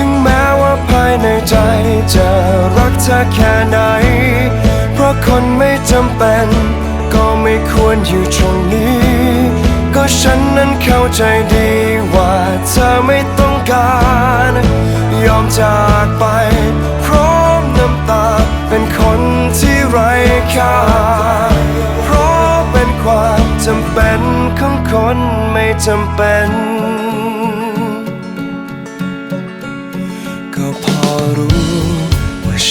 ถึงแม้ว่าภายในใจจะรักเธอแค่ไหน เพราะคนไม่จำเป็น ก็ไม่ควรอยู่ตรงนี้ ก็ฉันนั้นเข้าใจดีว่าเธอไม่ต้องการ ยอมจากไป พร้อมน้ำตา เป็นคนที่ไร้ค่า เพราะเป็นความจำเป็นของคนไม่จำเป็น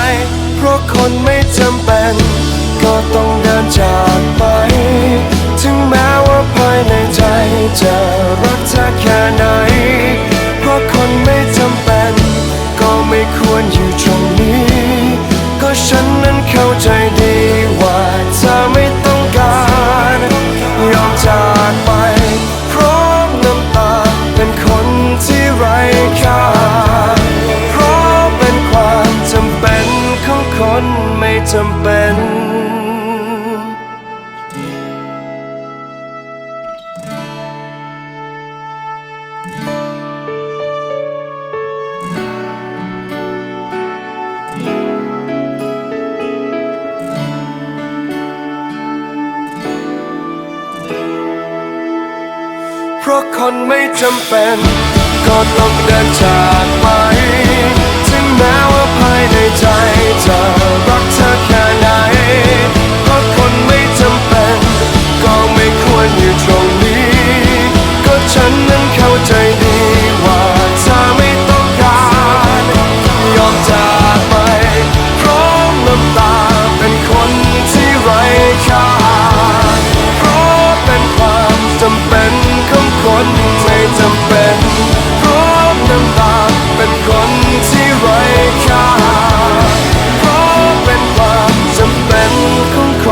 ย จะรักเธอแค่ไหน เพราะคนไม่จำเป็น ก็ไม่ควรอยู่ตรงนี้ ก็ฉันนั้นเข้าใจดีว่าเธอไม่ต้องการ ยอมจากไป พร้อมน้ำตา เป็นคนที่ไร้ค่า เพราะเป็นความจำเป็นของคนไม่จำเป็น ราะคนไม่จำเป็น ก็ต้องเดินจากไป ถึงแม้ว่า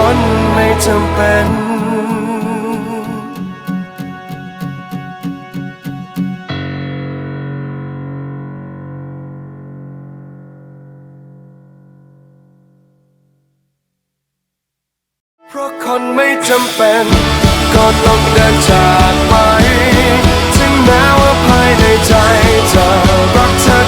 คนไม่จำเป็น เพราะคนไม่จำเป็น ก็ต้องเดินจากไป ถึงแม้ว่าภายในใจจะรักเธอ